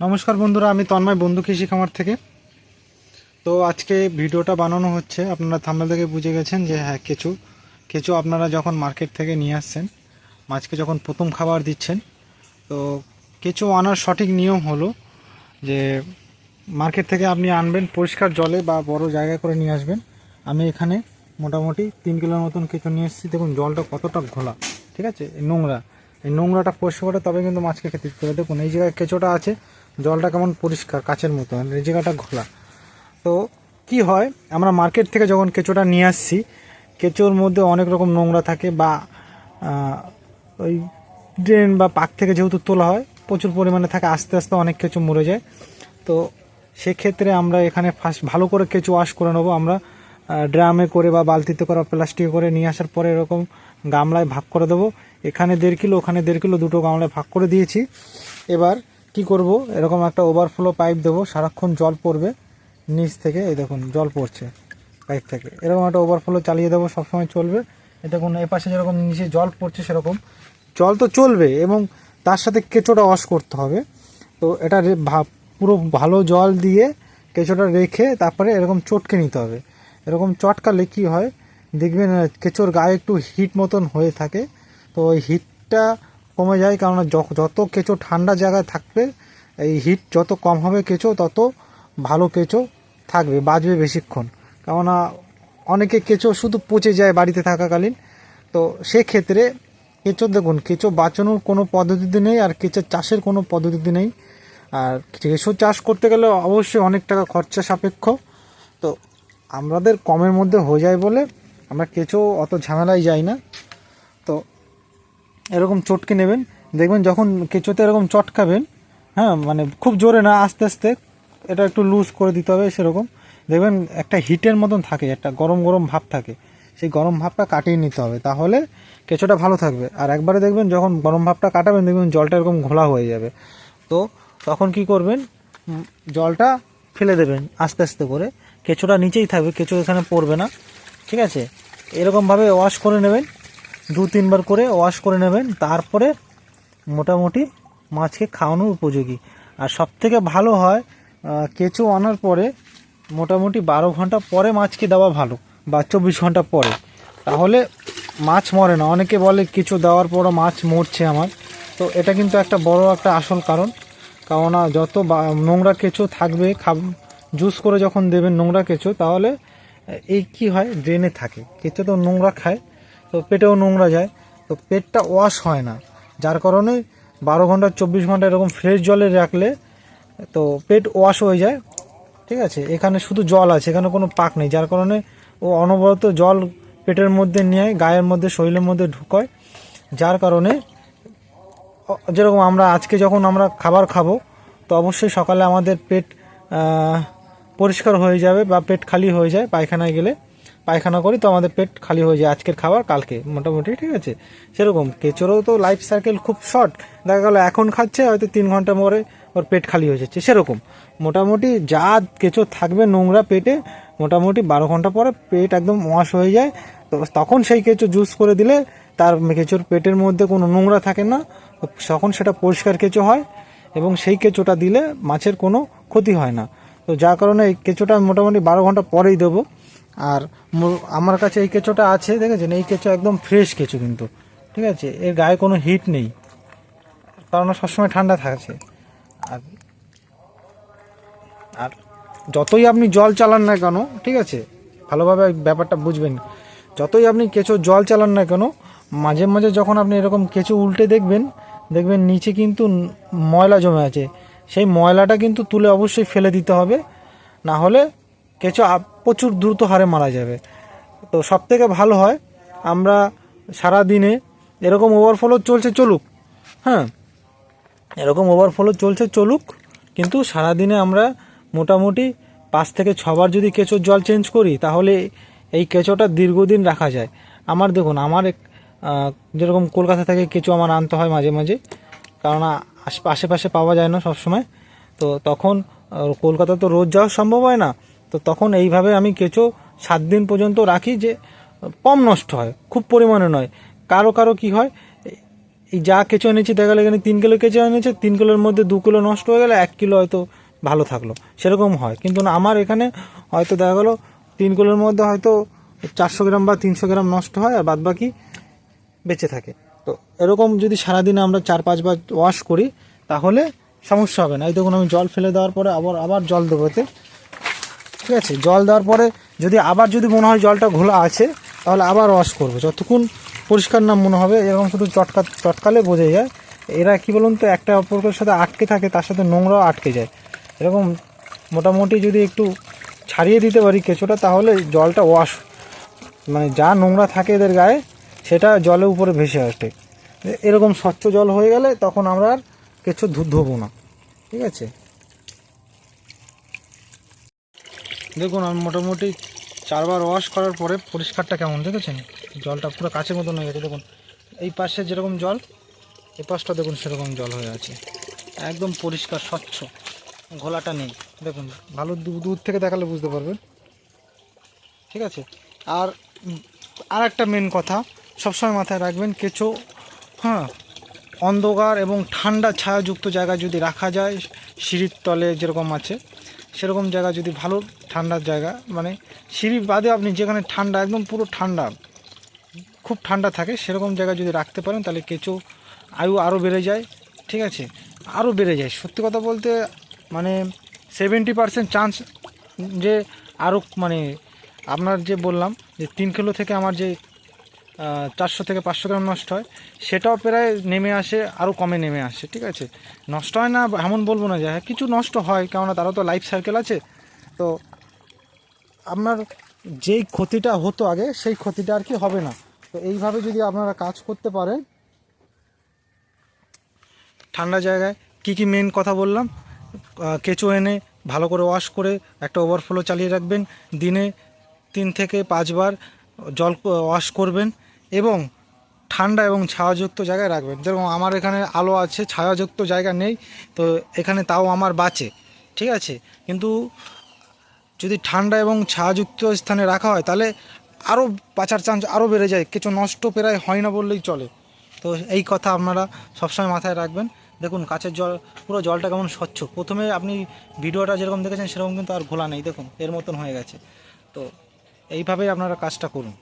নমস্কার বন্ধুরা, আমি তন্ময় বন্ধু কৃষি খামার থেকে। তো আজকে ভিডিওটা বানানো হচ্ছে, আপনারা থাম্বেল থেকে বুঝে গেছেন যে হ্যাঁ কেঁচু। কেঁচু আপনারা যখন মার্কেট থেকে নিয়ে আসছেন মাছকে যখন প্রথম খাবার দিচ্ছেন, তো কেঁচু আনার সঠিক নিয়ম হলো যে মার্কেট থেকে আপনি আনবেন, পরিষ্কার জলে বা বড় জায়গায় করে নিয়ে আসবেন। আমি এখানে মোটামুটি তিন কিলোর মতন কেঁচু নিয়ে এসেছি। দেখুন, জলটা কতটা ঘোলা, ঠিক আছে? নোংরা। এই নোংরাটা পরিষ্কার করে তবে কিন্তু মাছকে খেতে দিতে হবে। দেখুন, এই জায়গায় কেঁচোটা আছে, জলটা কেমন পরিষ্কার, কাচের মতো আর এই জায়গাটা ঘোলা। তো কি হয়, আমরা মার্কেট থেকে যখন কেঁচোটা নিয়ে আসছি, কেঁচোর মধ্যে অনেক রকম নোংরা থাকে বা ওই ড্রেন বা পাক থেকে যেহেতু তোলা হয়, প্রচুর পরিমাণে থাকে, আস্তে আস্তে অনেক কেঁচো মরে যায়। তো সেক্ষেত্রে আমরা এখানে ফার্স্ট ভালো করে কেঁচো ওয়াশ করে নেব। আমরা ড্রামে করে বা বালতিতে করে প্লাস্টিকে করে নিয়ে আসার পরে এরকম গামলায় ভাগ করে দেবো। এখানে দেড় কিলো, ওখানে দেড় কিলো দুটো গামলায় ভাগ করে দিয়েছি। এবার কি করব? এরকম একটা ওভারফ্লো পাইপ দেবো। সারাক্ষণ জল পড়বে। নিচ থেকে, এই দেখুন, জল পড়ছে পাইপ থেকে। এরকম একটা ওভারফ্লো চালিয়ে দেবো, সবসময় চলবে। এটা দেখুন এ পাশে যেরকম নিচে জল পড়ছে সেরকম। জল তো চলবে এবং তার সাথে কেঁচোটা ওয়াশ করতে হবে। তো এটা পুরো ভালো জল দিয়ে কেঁচোটা রেখে তারপরে এরকম চটকে নিতে হবে। এরকম চটকালে কী হয়, দেখবেন কেঁচোর গায়ে একটু হিট মতন হয়ে থাকে। তো ওই হিটটা কমে যায় কারণ যত কেঁচো ঠান্ডা জায়গায় থাকবে, এই হিট যত কম হবে কেঁচো, তত ভালো কেঁচো থাকবে, বাঁচবে বেশিক্ষণ। কেননা অনেকে কেঁচো শুধু পচে যায় বাড়িতে থাকাকালীন। তো সেক্ষেত্রে কেঁচো, দেখুন, কেঁচো বাঁচানোর কোনো পদ্ধতি নেই, আর কেঁচো চাষের কোনো পদ্ধতি নেই। আর কেঁচো চাষ করতে গেলে অবশ্যই অনেক টাকা খরচা সাপেক্ষ। তো আমাদের কমের মধ্যে হয়ে যায় বলে আমরা কেঁচো অত ঝামেলায় যাই না। তো এরকম চটকে নেবেন। দেখবেন যখন কেঁচোতে এরকম চটকাবেন হ্যাঁ মানে খুব জোরে না, আস্তে আস্তে, এটা একটু লুজ করে দিতে হবে সেরকম। দেখবেন একটা হিটের মতন থাকে, একটা গরম গরম ভাব থাকে। সেই গরম ভাবটা কাটিয়ে নিতে হবে, তাহলে কেঁচোটা ভালো থাকবে। আর একবারে দেখবেন যখন গরম ভাবটা কাটাবেন, দেখবেন জলটা এরকম ঘোলা হয়ে যাবে। তো তখন কি করবেন? জলটা ফেলে দেবেন আস্তে আস্তে করে। কেঁচোটা নিচেই থাকবে, কেঁচো এখানে পড়বে না, ঠিক আছে? এরকমভাবে ওয়াশ করে নেবেন, দু তিনবার করে ওয়াশ করে নেবেন, তারপরে মোটামুটি মাছকে খাওয়ানোর উপযোগী। আর সব থেকে ভালো হয় কেঁচো আনার পরে মোটামুটি বারো ঘণ্টা পরে মাছকে দেওয়া ভালো, বা চব্বিশ ঘণ্টা পরে। তাহলে মাছ মরে না। অনেকে বলে কিছু দেওয়ার পরও মাছ মরছে আমার। তো এটা কিন্তু একটা বড় একটা আসল কারণ। কেননা যত নোংরা কেঁচো থাকবে, খাব জুস করে যখন দেবেন নোংরা কেঁচো তাহলে এই কি হয়? ড্রেনে থাকে। কেঁচো তো নোংরা খায়, তো পেটেও নোংরা যায়। তো পেটটা ওয়াশ হয় না। যার কারণে বারো ঘণ্টা, চব্বিশ ঘণ্টা এরকম ফ্রেশ জলে রাখলে, তো পেট ওয়াশ হয়ে যায়। ঠিক আছে? এখানে শুধু জল আছে, এখানে কোনো পাক নেই। যার কারণে ও অনবরত জল পেটের মধ্যে নিয়ে গায়ের মধ্যে, শরীরের মধ্যে ঢুকায়। যার কারণে যেরকম আমরা আজকে যখন আমরা খাবার খাব, তো অবশ্যই সকালে আমাদের পেট পরিষ্কার হয়ে যাবে বা পেট খালি হয়ে যায় পায়খানায় গেলে, পায়খানা করি তো আমাদের পেট খালি হয়ে যায় আজকের খাবার, কালকে মোটামুটি, ঠিক আছে? সেরকম। কেঁচোরও তো লাইফ সাইকেল খুব শর্ট দেখা গেলো এখন খাচ্ছে, হয়তো তিন ঘণ্টা পরে ওর পেট খালি হয়ে যাচ্ছে, সেরকম। মোটামুটি যা কেঁচো থাকবে নোংরা পেটে, মোটামুটি বারো ঘণ্টা পরে পেট একদম ওয়াশ হয়ে যায়। তো তখন সেই কেঁচো জুস করে দিলে তার কেঁচোর পেটের মধ্যে কোনো নোংরা থাকে না, তখন সেটা পরিষ্কার কেঁচো হয় এবং সেই কেঁচোটা দিলে মাছের কোনো ক্ষতি হয় না। তো যার কারণে এই কেঁচোটা মোটামুটি বারো ঘণ্টা পরেই দেবো। আর আমার কাছে এই কেঁচোটা আছে, দেখেছেন? এই কেঁচো একদম ফ্রেশ কেঁচো কিন্তু, ঠিক আছে? এর গায়ে কোনো হিট নেই, কারণ সবসময় ঠান্ডা থাকছে আর আর যতই আপনি জল চালান না কেন, ঠিক আছে? ভালোভাবে ব্যাপারটা বুঝবেন। যতই আপনি কেঁচো জল চালান না কেন, মাঝে মাঝে যখন আপনি এরকম কেঁচো উল্টে দেখবেন দেখবেন নিচে কিন্তু ময়লা জমে আছে। সেই ময়লাটা কিন্তু তুলে অবশ্যই ফেলে দিতে হবে। না হলে কেঁচো প্রচুর দ্রুত হারে মারা যাবে। তো সব থেকে ভালো হয়, আমরা সারা দিনে এরকম ওভারফ্লো চলছে চলুক হ্যাঁ এরকম ওভারফ্লো চলছে চলুক, কিন্তু সারাদিনে আমরা মোটামুটি পাঁচ থেকে ছবার যদি কেঁচোর জল চেঞ্জ করি, তাহলে এই কেঁচোটা দীর্ঘদিন রাখা যায়। আমার দেখুন, আমার যেরকম কলকাতা থেকে কেঁচো আমার আনতে হয় মাঝে মাঝে কারণ আশেপাশে পাওয়া যায় না সবসময়। তো তখন কলকাতা তো রোজ যাওয়া সম্ভব হয় না। তো তখন এইভাবে আমি কেঁচো সাত দিন পর্যন্ত রাখি যে, কম নষ্ট হয়, খুব পরিমাণে নয়। কারও কারও কি হয়, এই যা কেঁচো এনেছি দেখা গেলো এখানে তিন কিলো কেঁচো এনেছে, তিন কিলোর মধ্যে দু কিলো নষ্ট হয়ে গেলে এক কিলো হয়তো ভালো থাকল। সেরকম হয়। কিন্তু না, আমার এখানে হয়তো দেখা গেলো তিন কিলোর মধ্যে হয়তো চারশো গ্রাম বা তিনশো গ্রাম নষ্ট হয় আর বাদ বাকি বেঁচে থাকে। তো এরকম যদি সারাদিনে আমরা চার পাঁচবার ওয়াশ করি, তাহলে সমস্যা হবে না। এই দেখুন, আমি জল ফেলে দেওয়ার পরে আবার আবার জল দেবো এতে। ঠিক আছে? জল দেওয়ার পরে যদি, আবার যদি মনে হয় জলটা ঘোলা আছে, তাহলে আবার ওয়াশ করব। যতক্ষণ পরিষ্কার না মনে হবে, এরকম শুধু চটকা, চটকালে বোঝা যায়। এরা কি বলুন তো, একটা অপরের সাথে আটকে থাকে, তার সাথে নোংরাও আটকে যায়। এরকম মোটামুটি যদি একটু ছাড়িয়ে দিতে পারি কেঁচোটা, তাহলে জলটা ওয়াশ মানে যা নোংরা থাকে এদের গায়ে সেটা জলের উপরে ভেসে আসে। এরকম স্বচ্ছ জল হয়ে গেলে তখন আমরা আর ধু ধোবো না। ঠিক আছে? দেখুন, আমি মোটামুটি চারবার ওয়াশ করার পরে পরিষ্কারটা কেমন, দেখেছেন? জলটা পুরো কাছের মতন হয়ে গেছে। দেখুন, এই পাশে যেরকম জল, এই পাশটা দেখুন সেরকম জল হয়ে আছে। একদম পরিষ্কার, স্বচ্ছ। ঘোলাটা নেই। দেখুন, ভালো দূর থেকে দেখালে বুঝতে পারবেন। ঠিক আছে? আর আর একটা মেন কথা সবসময় মাথায় রাখবেন, কেঁচো হ্যাঁ অন্ধকার এবং ঠান্ডা ছায়াযুক্ত জায়গায় যদি রাখা যায়, সিঁড়ির তলে যেরকম আছে, সেরকম জায়গা যদি ভালো ঠান্ডার জায়গা মানে সিঁড়ি বাদে আপনি যেখানে ঠান্ডা, একদম পুরো ঠান্ডা, খুব ঠান্ডা থাকে, সেরকম জায়গায় যদি রাখতে পারেন, তাহলে কেঁচো আয়ু আরও বেড়ে যায়, ঠিক আছে? আরও বেড়ে যায়। সত্যি কথা বলতে মানে সেভেন্টি পার্সেন্ট চান্স যে আরও মানে আপনার যে বললাম, যে তিন কিলো থেকে আমার যে চারশো থেকে পাঁচশো গ্রাম নষ্ট হয়। সেটাও প্রায় নেমে আসে, আরও কমে নেমে আসে, ঠিক আছে? নষ্ট হয় না, এমন বলব না যে হ্যাঁ কিছু নষ্ট হয়, কেননা তারও তো লাইফ সার্কেল আছে। তো আপনার যেই ক্ষতিটা হতো আগে, সেই ক্ষতিটা আর কি হবে না। তো এইভাবে যদি আপনারা কাজ করতে পারেন, ঠান্ডা জায়গায় কি কি মেন কথা বললাম? কেঁচো এনে, ভালো করে ওয়াশ করে, একটা ওভারফ্লো চালিয়ে রাখবেন। দিনে তিন থেকে পাঁচবার জল ওয়াশ করবেন। এবং ঠান্ডা এবং ছায়াযুক্ত জায়গায় রাখবেন। যেরকম আমার এখানে আলো আছে, ছায়াযুক্ত জায়গা নেই, তো এখানে তাও আমার বাঁচে, ঠিক আছে? কিন্তু যদি ঠান্ডা এবং ছায়াযুক্ত স্থানে রাখা হয়, তাহলে আরও বাঁচার চান্স আরও বেড়ে যায়। কিছু নষ্ট প্রায় হয় না বললেই চলে। তো এই কথা আপনারা সবসময় মাথায় রাখবেন। দেখুন কাছের জল, পুরো জলটা কেমন স্বচ্ছ। প্রথমে আপনি ভিডিওটা যেরকম দেখেছেন, সেরকম কিন্তু আর ঘোলা নেই। দেখুন, এর মতন হয়ে গেছে। তো এইভাবেই আপনারা কাজটা করুন।